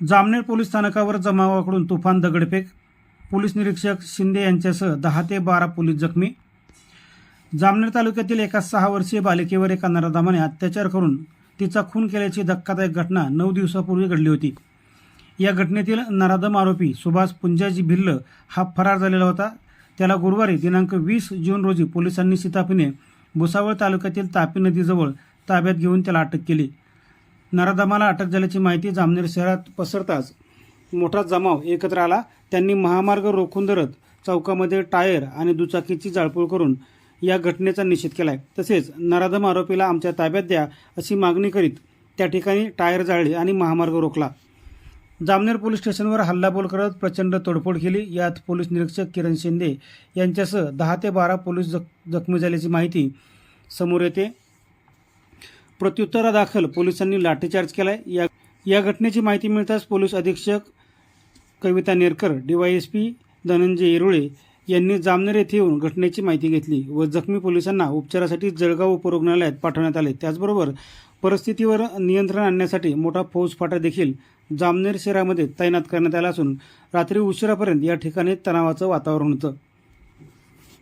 Jamner police स्थानकावर जमावाकडून तुफान दगडफेक. पोलीस निरीक्षक शिंदे यांच्यासह दहा ते बारा पोलीस जखमी. जामनेर तालुक्यातील एका सहा वर्षीय बालिकेवर एका नराधामाने अत्याचार करून तिचा खून केल्याची धक्कादायक घटना नऊ दिवसापूर्वी घडली होती. या घटनेतील नराधम आरोपी सुभाष पुंजाजी भिल्ल हा फरार झालेला होता. त्याला गुरुवारी दिनांक वीस जून रोजी पोलिसांनी सीतापीने भुसावळ तालुक्यातील तापी नदीजवळ ताब्यात घेऊन त्याला अटक केली. नराधमाला अटक झाल्याची माहिती जामनेर शहरात पसरताच मोठा जमाव एकत्र आला. त्यांनी महामार्ग रोखून धरत चौकामध्ये टायर आणि दुचाकीची जाळपोळ करून या घटनेचा निषेध केलाय. तसेच नराधम आरोपीला आमच्या ताब्यात द्या अशी मागणी करीत त्या ठिकाणी टायर जाळले आणि महामार्ग रोखला. जामनेर पोलीस स्टेशनवर हल्लाबोल करत प्रचंड तोडफोड केली. यात पोलीस निरीक्षक किरण शिंदे यांच्यासह दहा ते बारा पोलीस जख जखमी झाल्याची माहिती समोर येते. प्रत्युत्तरादाखल पोलिसांनी लाठीचार्ज केलाय. या या घटनेची माहिती मिळताच पोलीस अधीक्षक कविता नेरकर डीवायएसपी धनंजय येरुळे यांनी जामनेर येथे येऊन घटनेची माहिती घेतली व जखमी पोलिसांना उपचारासाठी जळगाव उपरुग्णालयात पाठवण्यात आले. त्याचबरोबर परिस्थितीवर नियंत्रण आणण्यासाठी मोठा फौजफाटा देखील जामनेर शहरामध्ये तैनात करण्यात आला असून रात्री उशिरापर्यंत या ठिकाणी तणावाचं वातावरण होतं.